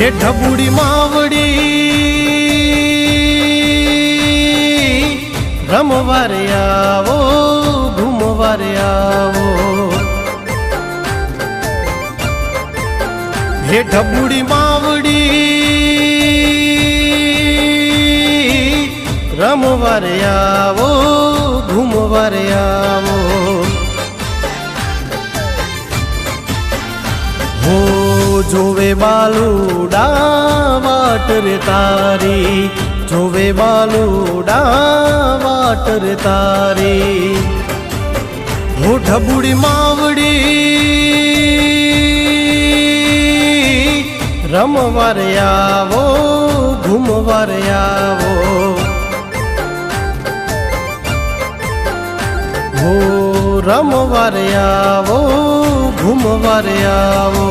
હે ઢબુડી માવડી. રમવાર આવો ઘૂમવાર આવો હે ઢબુડી માવડી રમવાર આવો ઘૂમવાર જોવે બાલુડા વાટ રે તારી. જોવે બાલુડા વાટ રે તારી. હો ઢબુડી માવડી રમવાર આવો ઘૂમવાર આવો. હો રમવાર આવો ઘૂમવાર આવો.